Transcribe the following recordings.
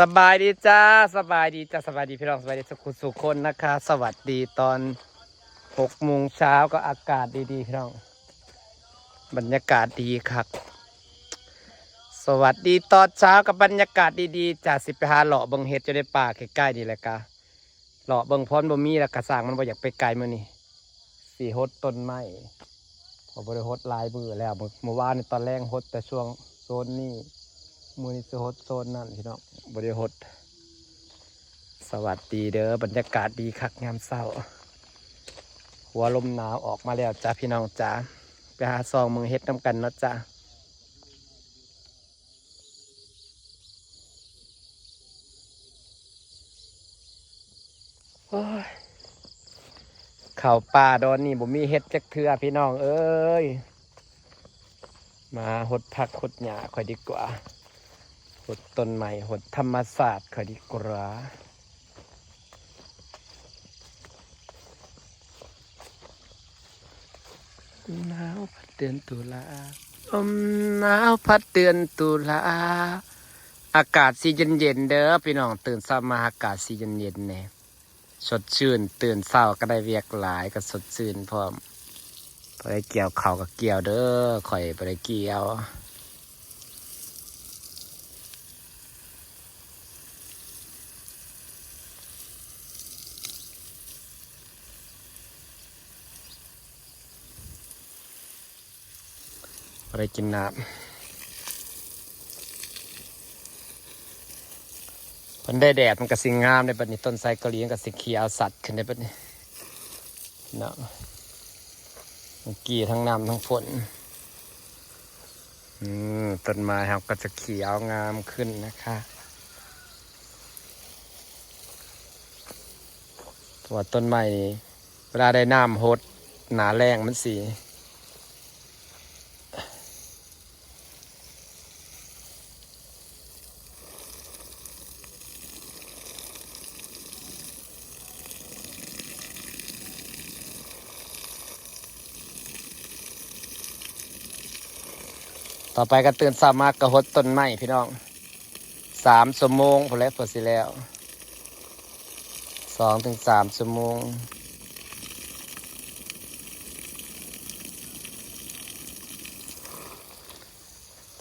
สบายดีจ้าสบายดีจ้าสบายดีพี่น้องสบายดีสุขุสุขคนนะคะ สวัสดีตอนหกโมงเช้าก็อากาศดีๆพี่น้อง บรรยากาศดีครับ สวัสดีตอนเช้ากับบรรยากาศดีๆจาสิไปหาเลาะเบิงเห็ดจะได้ป่าใกล้ๆนี่แหละกะเลาะเบิงพร้อนบ่มีแล้วกระสร้างมันบ่อยากไปไกลมื้อนี่สีหดต้นไม้พอบริหดลายมือแล้วเมื่อวานนี่ตอนแรกหดแต่ช่วงโซนนี้ มือนี้จะฮดโซนนั่นพี่น้องบริฮดสวัสดีเด้อบรรยากาศดีคักงามเศร้า หัวลมหนาวออกมาแล้วจ้าพี่น้องจ้าไปหาซองมือเฮ็ดน้ำกันเนาะจ้าโอ้ยเข่าวป่าดอนนี่ผมมีเฮ็ดจักเทือพี่น้องเอ้ย มาหดผักหดหญ้าค่อยดีกว่า หดต้นใหม่หดธรรมศาสตร์ค่อยดีกว่าหนาวพัดเดือนตุลาลมหนาวพัดเดือนตุลา อากาศสีเย็นเย็นๆเด้อพี่น้องตื่นเช้ามาอากาศสีเย็นเย็นๆเนี่ยสดชื่น ตื่นเช้าก็ได้เวียกหลายก็สดชื่นพร้อมไปเกี่ยวเขาวกับเกี่ยวเด้อข่อยไปเกี่ยว อะไปกินน้ำมันได้แดดมันก็สิงามในบัดนี้ต้นไทรเกาหลีมันก็สิเขียวสัตว์ขึ้นในบัดนี้เนาะกี่ทั้งน้ำทั้งฝนอืมต้นไม้ครับก็จะเขียวงามขึ้นนะคะตัวต้นไม้นี่เวลาได้น้ำหดหนาแรงมันสี ต่อไปก็ตื่นสามารถกระหดต้นไม้พี่น้องสามชั่วโมงพอแล้วพอสิแล้วสองถึงสามชั่วโมง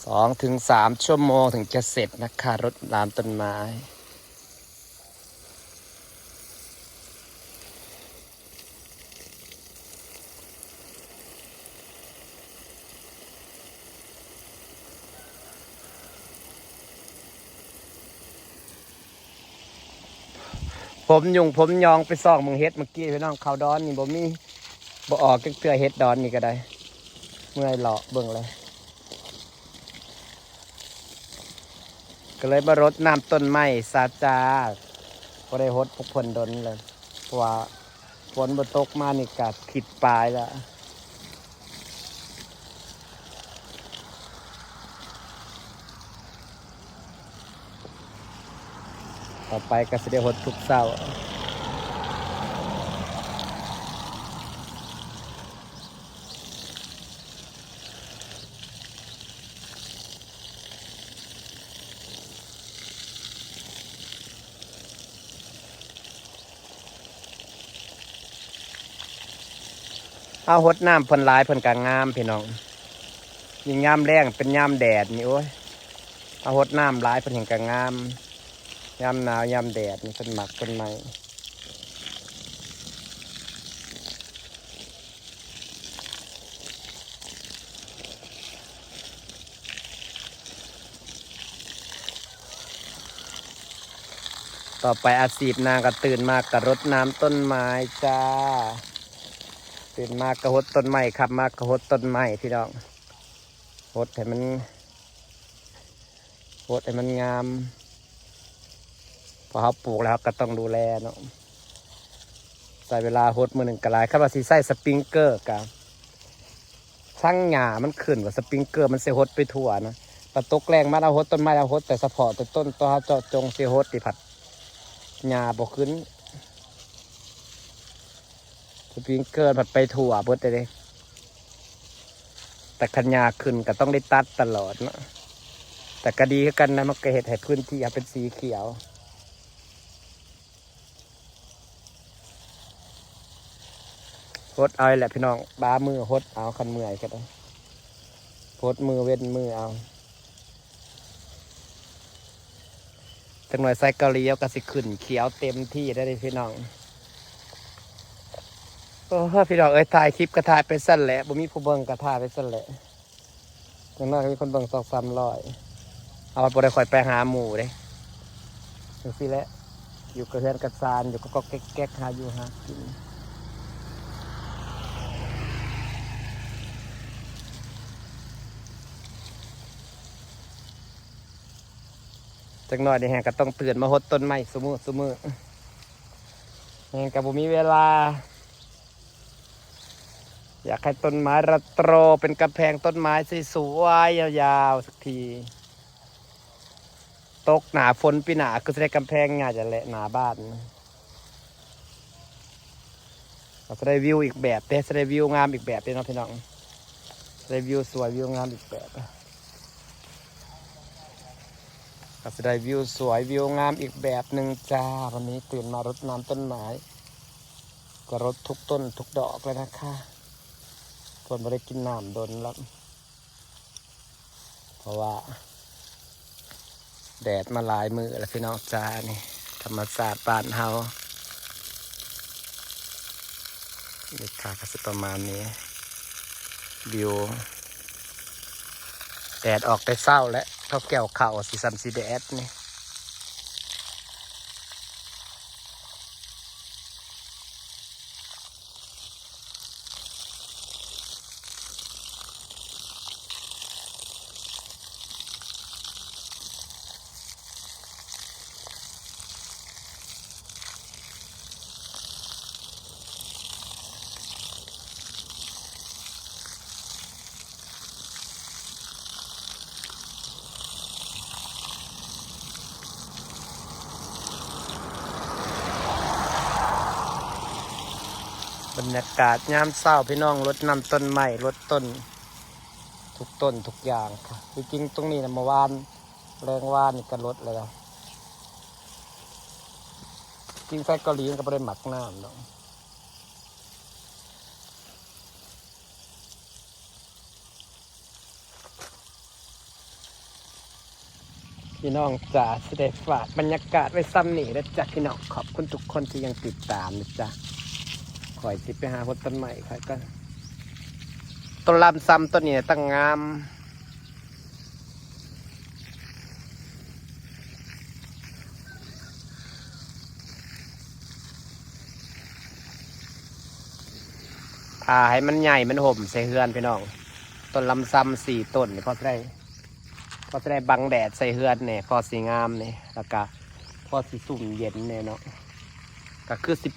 สองถึงสามชั่วโมงถึงจะเสร็จนะคะรดน้ำต้นไม้ ผมยุงผมยองไปซอกมึงเฮ็ดเมื่อกี้พี่น้องเขาวดอนนี่บ่มีบ่ออกจักเทื่อเฮ็ดดอนนี่ก็ได้ เมื่อยหลอกเบิ่งเลยก็เลยมารดน้ำต้นไม้ซาจาก็ได้หดพวกเพิ่นดนเลยเพราะว่าฝนบ่ตกมานี่ก็ผิดปลายแล้ว ต่อไปก็สิได้ฮดทุกเช้าเอาหดน้ำเพิ่นลายเพิ่นกางงามพี่น้องยิ่งยามแรงเป็นยามแดดนี่โอ้ยเอาหดน้ำลายเพิ่นเห็นกางงาม ยามหนาวยามแดดนี่เพิ่นหมักต้นไม้ต่อไปอาชีพนางก็ตื่นมากกระรดน้ำต้นไม้จ้า ตื่นมากระหดต้นไม้ครับ มากระหดต้นไม้พี่น้องหดให้มันหดให้มันงาม พอเขาปลูกแล้วก็ต้องดูแลเนาะใส่เวลาหดมือหนึ่งกระไรครับว่าสีใส่สปริงเกอร์กับช่างหญ้ามันขึ้นว่าสปริงเกอร์มันเสียหดไปทั่วนะปะตกแรงมาเอาหดต้นไม้เอาหดแต่สะพาะแต่ต้นตัวเขาเจาะจงเสียหดติผัดหญ้าบกขึ้นสปริงเกอร์ผัดไปถั่วเบิดเลยแต่ขันยาขึ้นก็ต้องได้ตัดตลอดเนาะแต่ก็ดีกันนะมันก็เห็ดให้พื้นที่เป็นสีเขียว ฮดเอาแหละพี่น้องบ้ามือโฮดเอาคันเมื่อยก็ได้โฮดมือเว้นมือเอาจังหน่อยใส่เกาหลีเอากระสิขึ้นเขียวเต็มที่ได้เลยพี่น้องโอ้พี่น้องเอ้ยถ่ายคลิปกระถ่ายไปสั้นแหละบ่มีผู้เบิ่งกระถ่ายไปสั้นแหละจังน้อยมีคนเบิ่งสองสามร้อยเอาบ่ได้คอยไปหาหมูเด้จังซี่แหละอยู่กับเพื่อนกับซานอยู่ก็ก็แก๊กๆหาอยู่หากิน จักหน่อยนี่แฮงก็ต้องตื่นมาหดต้นไม้สมือสมือแฮงกับผมมีเวลา อยากให้ต้นไม้ระโตรเป็นกระแพงต้นไม้สวยๆยาวๆสักที ตกหนาฝนปีหนาก็จะได้กำแพงงาจะแหละหนาบ้านเราจะได้วิวอีกแบบเด้จะได้วิวงามอีกแบบเด้เนาะพี่น้องจะได้วิวสวยวิวงามอีกแบบ ก็จะได้วิวสวยวิวงามอีกแบบหนึ่งจ้า วันนี้ตื่นมารดน้ำต้นไม้ก็รดทุกต้นทุกดอกเลยนะคะคนไม่ได้กินน้ำโดนแล้วเพราะว่า แดดมาหลายมือแล้วพี่น้องจ้านี่ ธรรมศาสตร์บ้านเฮานี่ค่ะก็สิประมาณนี้วิวแดดออกแต่เศร้าแล้ว เขาแก้วเข่าสีสันสีแดดนี่ บรรยากาศยามเศร้าพี่น้องรดน้ำต้นไม้รดต้น ทุกต้นทุกอย่างค่ะจริงๆตรงนี้นะเมื่อวานแรงว่านนี่ก็ลดเลยนะจริงไส้เกาหลีมันก็ไม่ได้หมักน้ำเนาะพี่น้องจ๋าสไดงฝากบรรยากาศไว้ซ้ำนี่แล้วจ้ะพี่น้องขอบคุณทุกคนที่ยังติดตามนะจ๊ะ คอยสิไปหาคนต้นใหม่ค่ะก็ต้นลำซ้ำต้นนี้ตั้งงามผ่าให้มันใหญ่ มันห่มใส่เฮือนพี่น้อง ต้นลำซ้ำสี่ต้นนี่พอจะได้พอจะได้บังแดดใส่เฮือนเนี่ยพอสีงามเนี่ยแล้วก็พอสีสุ่มเย็นเนี่ยเนาะก็คือสิบ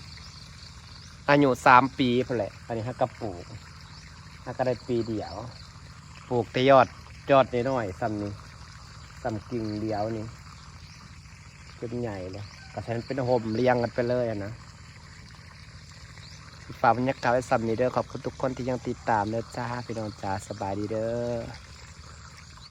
อายุสามปีพอแหละ อันนี้ฮักกระปลูกฮักก็ได้ปีเดียว ปลูกแต่ยอดยอดน้อยๆซ้ำนี้ซ้ำกิ่งเดียวนี่จนใหญ่เลยก็ฉันเป็นห่มเรียงกันไปเลยนะฝากบรรยากาศไว้ซ้ำนี้เด้อขอบคุณทุกคนที่ยังติดตามเด้อจ้าพี่น้องจ้าสบายดีเด้อ